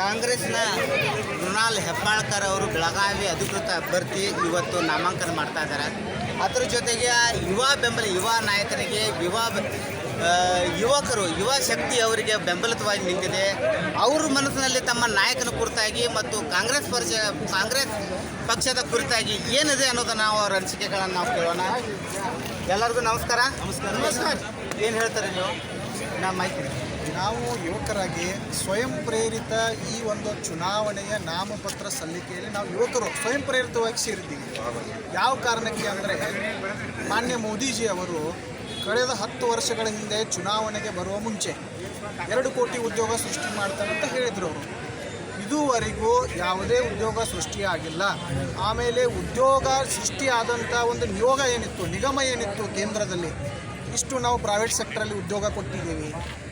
ಕಾಂಗ್ರೆಸ್ನ ಮೃಣಾಲ್ ಹೆಬ್ಬಾಳ್ಕರ್ ಅವರು ಬೆಳಗಾವಿ ಅಧಿಕೃತ ಅಭ್ಯರ್ಥಿ ಇವತ್ತು ನಾಮಾಂಕನ ಮಾಡ್ತಾ ಇದ್ದಾರೆ. ಅದರ ಜೊತೆಗೆ ಯುವ ಬೆಂಬಲ ಯುವ ನಾಯಕರಿಗೆ ಯುವ ಯುವಕರು ಯುವ ಶಕ್ತಿ ಅವರಿಗೆ ಬೆಂಬಲಿತವಾಗಿ ನಿಂತಿದೆ. ಅವ್ರ ಮನಸ್ಸಿನಲ್ಲಿ ತಮ್ಮ ನಾಯಕನ ಕುರಿತಾಗಿ ಮತ್ತು ಕಾಂಗ್ರೆಸ್ ಪಕ್ಷ ಕಾಂಗ್ರೆಸ್ ಪಕ್ಷದ ಕುರಿತಾಗಿ ಏನಿದೆ ಅನ್ನೋದನ್ನು ನಾವು ಅವ್ರ ಅನಿಸಿಕೆಗಳನ್ನು ನಾವು ಕೇಳೋಣ. ಎಲ್ಲರಿಗೂ ನಮಸ್ಕಾರ. ನಮಸ್ಕಾರ. ನಮಸ್ಕಾರ. ಏನು ಹೇಳ್ತಾರೆ ನೀವು? ನಮ್ಮ ಮಾಹಿತಿ ನಾವು ಯುವಕರಾಗಿ ಸ್ವಯಂ ಪ್ರೇರಿತ ಈ ಒಂದು ಚುನಾವಣೆಯ ನಾಮಪತ್ರ ಸಲ್ಲಿಕೆಯಲ್ಲಿ ನಾವು ಯುವಕರು ಸ್ವಯಂ ಪ್ರೇರಿತವಾಗಿ ಸೇರಿದ್ದೀವಿ. ಯಾವ ಕಾರಣಕ್ಕೆ ಅಂದರೆ ಮಾನ್ಯ ಮೋದಿಜಿ ಅವರು ಕಳೆದ ಹತ್ತು ವರ್ಷಗಳ ಹಿಂದೆ ಚುನಾವಣೆಗೆ ಬರುವ ಮುಂಚೆ ಎರಡು ಕೋಟಿ ಉದ್ಯೋಗ ಸೃಷ್ಟಿ ಮಾಡ್ತಾರೆ ಅಂತ ಹೇಳಿದರು ಅವರು. ಇದುವರೆಗೂ ಯಾವುದೇ ಉದ್ಯೋಗ ಸೃಷ್ಟಿಯಾಗಿಲ್ಲ ಆಮೇಲೆ ಉದ್ಯೋಗ ಸೃಷ್ಟಿಯಾದಂಥ ಒಂದು ನಿಯೋಗ ಏನಿತ್ತು, ನಿಗಮ ಏನಿತ್ತು ಕೇಂದ್ರದಲ್ಲಿ, ಇಷ್ಟು ನಾವು ಪ್ರೈವೇಟ್ ಸೆಕ್ಟ್ರಲ್ಲಿ ಉದ್ಯೋಗ ಕೊಟ್ಟಿದ್ದೀವಿ.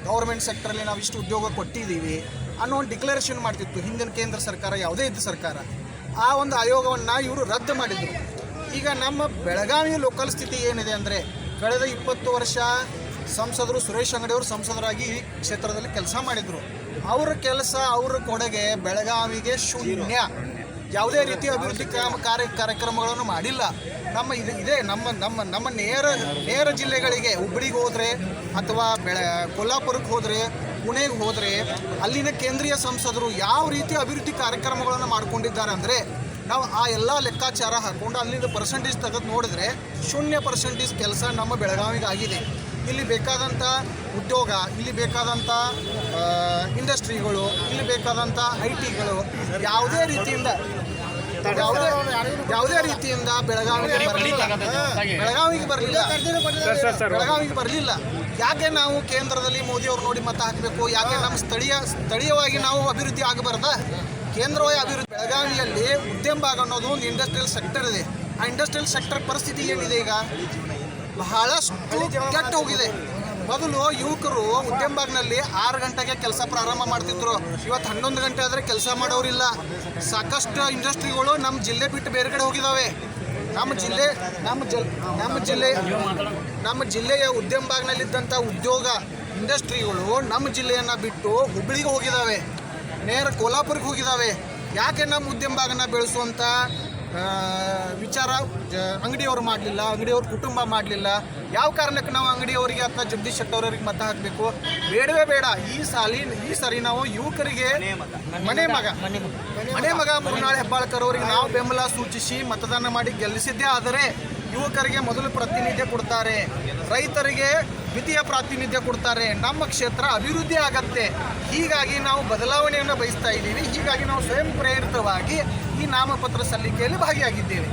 ಗೌರ್ಮೆಂಟ್ ಸೆಕ್ಟ್ರಲ್ಲಿ ನಾವು ಇಷ್ಟು ಉದ್ಯೋಗ ಕೊಟ್ಟಿದ್ದೀವಿ ಅನ್ನೋ ಒಂದು ಡಿಕ್ಲರೇಷನ್ ಮಾಡ್ತಿತ್ತು ಹಿಂದಿನ ಕೇಂದ್ರ ಸರ್ಕಾರ, ಯಾವುದೇ ಇದ್ದ ಸರ್ಕಾರ. ಆ ಒಂದು ಆಯೋಗವನ್ನು ಇವರು ರದ್ದು ಮಾಡಿದರು. ಈಗ ನಮ್ಮ ಬೆಳಗಾವಿಯ ಲೋಕಲ್ ಸ್ಥಿತಿ ಏನಿದೆ ಅಂದರೆ, ಕಳೆದ ಇಪ್ಪತ್ತು ವರ್ಷ ಸಂಸದರು ಸುರೇಶ್ ಅಂಗಡಿಯವರು ಸಂಸದರಾಗಿ ಈ ಕ್ಷೇತ್ರದಲ್ಲಿ ಕೆಲಸ ಮಾಡಿದರು. ಅವರ ಕೆಲಸ, ಅವರ ಕೊಡುಗೆ ಬೆಳಗಾವಿಗೆ ಶೂನ್ಯ. ಯಾವುದೇ ರೀತಿಯ ಅಭಿವೃದ್ಧಿ ಕಾರ್ಯ, ಕಾರ್ಯಕ್ರಮಗಳನ್ನು ಮಾಡಿಲ್ಲ. ನಮ್ಮ ಇದು ಇದೆ, ನಮ್ಮ ನಮ್ಮ ನಮ್ಮ ನೇರ ನೇರ ಜಿಲ್ಲೆಗಳಿಗೆ ಹುಬ್ಬಳ್ಳಿಗೆ ಹೋದರೆ ಅಥವಾ ಬೆಳೆ, ಕೊಲ್ಲಾಪುರಕ್ಕೆ ಹೋದರೆ, ಪುಣೆಗೆ ಹೋದರೆ ಅಲ್ಲಿನ ಕೇಂದ್ರೀಯ ಸಂಸದರು ಯಾವ ರೀತಿ ಅಭಿವೃದ್ಧಿ ಕಾರ್ಯಕ್ರಮಗಳನ್ನು ಮಾಡಿಕೊಂಡಿದ್ದಾರೆ ಅಂದರೆ ನಾವು ಆ ಎಲ್ಲ ಲೆಕ್ಕಾಚಾರ ಹಾಕ್ಕೊಂಡು ಅಲ್ಲಿಂದ ಪರ್ಸೆಂಟೇಜ್ ತೆಗೆದು ನೋಡಿದ್ರೆ ಶೂನ್ಯ ಪರ್ಸೆಂಟೇಜ್ ಕೆಲಸ ನಮ್ಮ ಬೆಳಗಾವಿಗೆ ಆಗಿದೆ. ಇಲ್ಲಿ ಬೇಕಾದಂಥ ಉದ್ಯೋಗ, ಇಲ್ಲಿ ಬೇಕಾದಂಥ ಇಂಡಸ್ಟ್ರಿಗಳು ಇಲ್ಲಿ ಬೇಕಾದಂಥ ಐ ಟಿಗಳು ಯಾವುದೇ ರೀತಿಯಿಂದ ಯಾವುದೇ ಯಾವುದೇ ರೀತಿಯಿಂದ ಬೆಳಗಾವಿಗೆ ಬರಲಿಲ್ಲ. ಬೆಳಗಾವಿಗೆ ಬರಲಿಲ್ಲ. ಬೆಳಗಾವಿಗೆ ಬರಲಿಲ್ಲ. ಯಾಕೆ ನಾವು ಕೇಂದ್ರದಲ್ಲಿ ಮೋದಿ ಅವರು ನೋಡಿ ಮತ ಹಾಕಬೇಕು? ಯಾಕೆ ನಮ್ಮ ಸ್ಥಳೀಯ ಸ್ಥಳೀಯವಾಗಿ ನಾವು ಅಭಿವೃದ್ಧಿ ಆಗಬಾರ್ದ? ಕೇಂದ್ರವಾಗಿ ಅಭಿವೃದ್ಧಿ ಬೆಳಗಾವಿಯಲ್ಲಿ ಉದ್ಯಮ ಭಾಗ ಅನ್ನೋದು ಒಂದು ಇಂಡಸ್ಟ್ರಿಯಲ್ ಸೆಕ್ಟರ್ ಇದೆ. ಆ ಇಂಡಸ್ಟ್ರಿಯಲ್ ಸೆಕ್ಟರ್ ಪರಿಸ್ಥಿತಿ ಏನಿದೆ ಈಗ? ಬಹಳಷ್ಟು ಕೆಟ್ಟ ಹೋಗಿದೆ. ಮೊದಲು ಯುವಕರು ಉದ್ಯಮಬಾಗ್ನಲ್ಲಿ ಆರು ಗಂಟೆಗೆ ಕೆಲಸ ಪ್ರಾರಂಭ ಮಾಡ್ತಿದ್ರು. ಇವತ್ತು ಹನ್ನೊಂದು ಗಂಟೆ ಆದರೆ ಕೆಲಸ ಮಾಡೋರಿಲ್ಲ. ಸಾಕಷ್ಟು ಇಂಡಸ್ಟ್ರಿಗಳು ನಮ್ಮ ಜಿಲ್ಲೆ ಬಿಟ್ಟು ಬೇರೆ ಕಡೆ ಹೋಗಿದ್ದಾವೆ ನಮ್ಮ ಜಿಲ್ಲೆ ನಮ್ಮ ಜಿಲ್ ನಮ್ಮ ಜಿಲ್ಲೆ ನಮ್ಮ ಜಿಲ್ಲೆಯ ಉದ್ಯಮಬಾಗ್ನಲ್ಲಿದ್ದಂಥ ಉದ್ಯೋಗ ಇಂಡಸ್ಟ್ರಿಗಳು ನಮ್ಮ ಜಿಲ್ಲೆಯನ್ನು ಬಿಟ್ಟು ಹುಬ್ಬಳ್ಳಿಗೆ ಹೋಗಿದ್ದಾವೆ ನೇರ ಕೋಲ್ಹಾಪುರಕ್ಕೆ ಹೋಗಿದ್ದಾವೆ ಯಾಕೆ ನಮ್ಮ ಉದ್ಯಮಬಾಗನ ಬೆಳೆಸುವಂಥ ಆ, ವಿಚಾರ ಜ- ಅಂಗಡಿಯವರು ಮಾಡಲಿಲ್ಲ ಅಂಗಡಿಯವ್ರ ಕುಟುಂಬ ಮಾಡಲಿಲ್ಲ. ಯಾವ ಕಾರಣಕ್ಕೆ ನಾವು ಅಂಗಡಿಯವರಿಗೆ ಅಥವಾ ಜಗದೀಶ್ ಶೆಟ್ಟರ್ ಅವರಿಗೆ ಮತ ಹಾಕಬೇಕು? ಬೇಡವೇ ಬೇಡ. ಈ ಸಾಲಿ ಈ ಸರಿ ನಾವು ಯುವಕರಿಗೆ ಮನೆ ಮಗ. ಮನೆ ಮಗ ಮುರುನಾಳೆ ಹೆಬ್ಬಾಳ್ಕರ್ ಅವರಿಗೆ ನಾವು ಬೆಂಬಲ ಸೂಚಿಸಿ ಮತದಾನ ಮಾಡಿ ಗೆಲ್ಲಿಸಿದ್ದೇ ಆದರೆ ಯುವಕರಿಗೆ ಮೊದಲು ಪ್ರಾತಿನಿಧ್ಯ ಕೊಡ್ತಾರೆ. ರೈತರಿಗೆ ದ್ವಿತೀಯ ಪ್ರಾತಿನಿಧ್ಯ ಕೊಡ್ತಾರೆ. ನಮ್ಮ ಕ್ಷೇತ್ರ ಅಭಿವೃದ್ಧಿ ಆಗತ್ತೆ. ಹೀಗಾಗಿ ನಾವು ಬದಲಾವಣೆಯನ್ನು ಬಯಸ್ತಾ ಇದ್ದೀವಿ. ಹೀಗಾಗಿ ನಾವು ಸ್ವಯಂ ಪ್ರೇರಿತವಾಗಿ ಈ ನಾಮಪತ್ರ ಸಲ್ಲಿಕೆಯಲ್ಲಿ ಭಾಗಿಯಾಗಿದ್ದೇವೆ.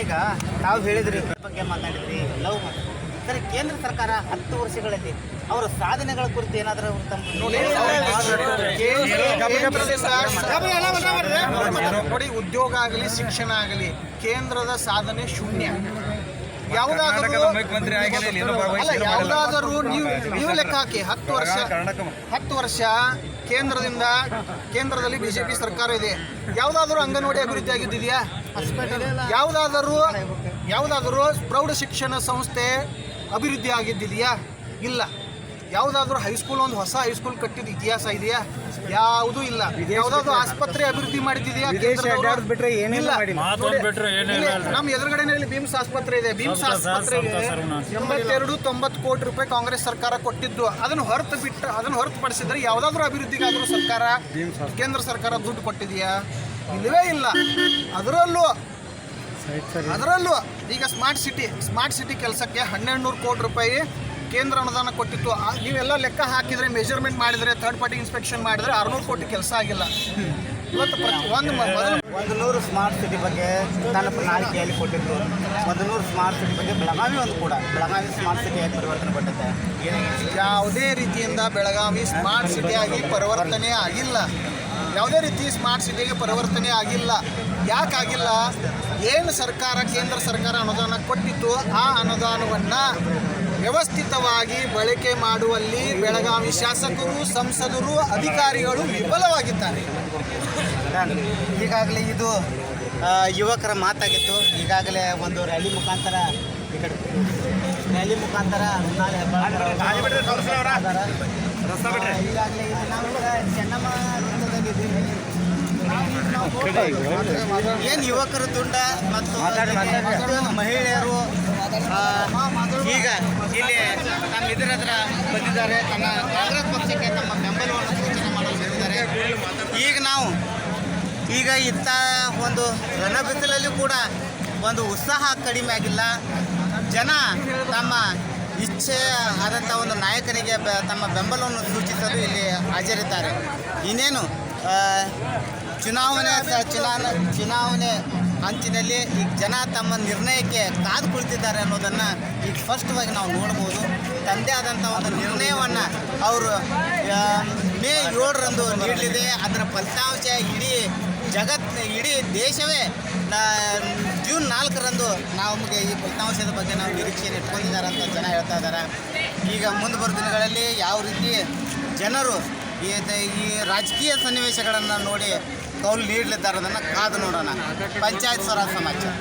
ಈಗ ನಾವು ಹೇಳಿದ್ರಿ ಬಗ್ಗೆ ಮಾತಾಡಿದ್ರಿ. ಲವ್ ಸರಿ ಕೇಂದ್ರ ಸರ್ಕಾರ ಹತ್ತು ವರ್ಷಗಳಲ್ಲಿ ಅವರ ಸಾಧನೆಗಳ ಕುರಿತು ಏನಾದರೂ ತಮ್ಮ ನೋಡಿ. ಉದ್ಯೋಗ ಆಗಲಿ ಶಿಕ್ಷಣ ಆಗಲಿ ಕೇಂದ್ರದ ಸಾಧನೆ ಶೂನ್ಯ. ಯಾವುದಾದರೂ. ಯಾವುದಾದರೂ ನೀವು ನೀವು ಲೆಕ್ಕ ಹಾಕಿ ಹತ್ತು ವರ್ಷ ಹತ್ತು ವರ್ಷ ಕೇಂದ್ರದಿಂದ ಕೇಂದ್ರದಲ್ಲಿ ಬಿಜೆಪಿ ಸರ್ಕಾರ ಇದೆ. ಯಾವುದಾದರೂ ಅಂಗನವಾಡಿ ಅಭಿವೃದ್ಧಿ ಆಗಿದ್ದಿದೆಯಾ? ಯಾವುದಾದರೂ ಯಾವುದಾದರೂ ಪ್ರೌಢ ಶಿಕ್ಷಣ ಸಂಸ್ಥೆ ಅಭಿವೃದ್ಧಿ ಆಗಿದ್ದಿದೆಯಾ? ಇಲ್ಲ. ಯಾವುದಾದ್ರೂ ಹೈಸ್ಕೂಲ್ ಒಂದು ಹೊಸ ಹೈಸ್ಕೂಲ್ ಕಟ್ಟಿದ ಇತಿಹಾಸ ಇದೆಯಾ? ಯಾವುದೂ ಇಲ್ಲ. ಯಾವುದಾದ್ರೂ ಆಸ್ಪತ್ರೆ ಅಭಿವೃದ್ಧಿ ಅಲ್ರಿ. ನಮ್ಮ ಎದುರುಗಡೆನಲ್ಲಿ ಬಿಮ್ಸ್ ಆಸ್ಪತ್ರೆ ಇದೆ. ಬಿಮ್ಸ್ ಆಸ್ಪತ್ರೆ ಆಸ್ಪತ್ರೆಗೆ ಎಂಬತ್ತೆರಡು ತೊಂಬತ್ತು ಕೋಟಿ ರೂಪಾಯಿ ಕಾಂಗ್ರೆಸ್ ಸರ್ಕಾರ ಕೊಟ್ಟಿದ್ದು. ಅದನ್ನು ಹೊರತು ಬಿಟ್ಟು ಅದನ್ನು ಹೊರತುಪಡಿಸಿದ್ರೆ ಯಾವುದಾದ್ರೂ ಅಭಿವೃದ್ಧಿಗಾದ್ರೂ ಸರ್ಕಾರ ಕೇಂದ್ರ ಸರ್ಕಾರ ದುಡ್ಡು ಕೊಟ್ಟಿದೆಯಾ? ಇಲ್ಲವೇ ಇಲ್ಲ. ಅದರಲ್ಲೂ ಅದರಲ್ಲೂ ಈಗ ಸ್ಮಾರ್ಟ್ ಸಿಟಿ ಸ್ಮಾರ್ಟ್ ಸಿಟಿ ಕೆಲಸಕ್ಕೆ ಹನ್ನೆರಡು ನೂರು ಕೋಟಿ ರೂಪಾಯಿ ಕೇಂದ್ರ ಅನುದಾನ ಕೊಟ್ಟಿತ್ತು. ನೀವೆಲ್ಲ ಲೆಕ್ಕ ಹಾಕಿದರೆ ಮೆಜರ್ಮೆಂಟ್ ಮಾಡಿದರೆ ಥರ್ಡ್ ಪಾರ್ಟಿ ಇನ್ಸ್ಪೆಕ್ಷನ್ ಮಾಡಿದರೆ ಆರುನೂರು ಕೋಟಿ ಕೆಲಸ ಆಗಿಲ್ಲ. ಇವತ್ತು ಪ್ರತಿ ಒಂದು ಒಂದು ನೂರು ಸ್ಮಾರ್ಟ್ ಸಿಟಿ ಬಗ್ಗೆ ನನ್ನ ಪ್ರಣಾಳಿಕೆಯಲ್ಲಿ ಕೊಟ್ಟಿದ್ದು ಒಂದು ನೂರು ಸ್ಮಾರ್ಟ್ ಸಿಟಿ ಬಗ್ಗೆ ಬೆಳಗಾವಿ ಒಂದು ಕೂಡ. ಬೆಳಗಾವಿ ಸ್ಮಾರ್ಟ್ ಸಿಟಿಯಾಗಿ ಪರಿವರ್ತನೆ ಪಟ್ಟಿದೆ ಯಾವುದೇ ರೀತಿಯಿಂದ ಬೆಳಗಾವಿ ಸ್ಮಾರ್ಟ್ ಸಿಟಿಯಾಗಿ ಪರಿವರ್ತನೆ ಆಗಿಲ್ಲ. ಯಾವುದೇ ರೀತಿ ಸ್ಮಾರ್ಟ್ ಸಿಟಿಗೆ ಪರಿವರ್ತನೆ ಆಗಿಲ್ಲ. ಯಾಕಾಗಿಲ್ಲ ಏನು ಸರ್ಕಾರ, ಕೇಂದ್ರ ಸರ್ಕಾರ ಅನುದಾನ ಕೊಟ್ಟಿತ್ತು, ಆ ಅನುದಾನವನ್ನು ವ್ಯವಸ್ಥಿತವಾಗಿ ಬಳಕೆ ಮಾಡುವಲ್ಲಿ ಬೆಳಗಾವಿ ಶಾಸಕರು, ಸಂಸದರು, ಅಧಿಕಾರಿಗಳು ವಿಫಲವಾಗಿದ್ದಾರೆ. ಈಗಾಗಲೇ ಇದು ಯುವಕರ ಮಾತಾಗಿತ್ತು. ಈಗಾಗಲೇ ಒಂದು ರ್ಯಾಲಿ ಮುಖಾಂತರ ಈ ಕಡೆ. ರ್ಯಾಲಿ ಮುಖಾಂತರ ನಾಳೆ ಹೆಬ್ಬಾಳ್ಕರ್ ಅವರು. ಮಾತಾಡ್ತಾರೆ. ಈಗಾಗಲೇ ಇದು ನಾವೀಗ ಚೆನ್ನಮ್ಮ ವೃತ್ತದಲ್ಲಿದ್ದೀವಿ. ಏನು ಯುವಕರು ದುಂಡ ಮತ್ತು ಮಹಿಳೆಯರು ಈಗ ಇಲ್ಲಿ ನಮ್ಮ ಇದರ ಹತ್ರ ಬಂದಿದ್ದಾರೆ. ತಮ್ಮ ಕಾಂಗ್ರೆಸ್ ಪಕ್ಷಕ್ಕೆ ತಮ್ಮ ಬೆಂಬಲವನ್ನು ಸೂಚನೆ ಮಾಡಲು ಹೇಳಿದ್ದಾರೆ. ಈಗ ನಾವು ಈಗ ಇತ್ತ ಒಂದು ರಣಬಿಸಿಲಲ್ಲಿ ಕೂಡ ಒಂದು ಉತ್ಸಾಹ ಕಡಿಮೆ ಆಗಿಲ್ಲ. ಜನ ತಮ್ಮ ಇಚ್ಛೆ ಆದಂಥ ಒಂದು ನಾಯಕನಿಗೆ ತಮ್ಮ ಬೆಂಬಲವನ್ನು ಸೂಚಿಸಲು ಇಲ್ಲಿ ಹಾಜರಿದ್ದಾರೆ. ಇನ್ನೇನು ಚುನಾವಣೆ ಚುನಾವಣೆ ಚುನಾವಣೆ ಅಂಚಿನಲ್ಲಿ ಈಗ ಜನ ತಮ್ಮ ನಿರ್ಣಯಕ್ಕೆ ಕಾದು ಕುಳಿತಿದ್ದಾರೆ ಅನ್ನೋದನ್ನು ಈಗ ಸ್ಪಷ್ಟವಾಗಿ ನಾವು ನೋಡ್ಬೋದು ತಂದೆ ಆದಂಥ ಒಂದು ನಿರ್ಣಯವನ್ನು ಅವರು ಮೇ ಏಳರಂದು ನೀಡಲಿದೆ. ಅದರ ಫಲಿತಾಂಶ ಇಡೀ ಜಗತ್ ಇಡೀ ದೇಶವೇ ಜೂನ್ ನಾಲ್ಕರಂದು ನಮಗೆ ಈ ಫಲಿತಾಂಶದ ಬಗ್ಗೆ ನಾವು ನಿರೀಕ್ಷೆಯನ್ನು ಇಟ್ಕೊಂಡಿದ್ದಾರೆ ಅಂತ ಜನ ಹೇಳ್ತಾ ಇದ್ದಾರೆ. ಈಗ ಮುಂದೆ ಬರೋ ದಿನಗಳಲ್ಲಿ ಯಾವ ರೀತಿ ಜನರು ಈ ಈ ರಾಜಕೀಯ ಸನ್ನಿವೇಶಗಳನ್ನು ನೋಡಿ ಕೌಲು ನೀಡಲಿದ್ದಾರೆ ಅದನ್ನು ಕಾದು ನೋಡೋಣ. ಪಂಚಾಯತ್ ಸ್ವರಾಜ್ ಸಮಾಚಾರ.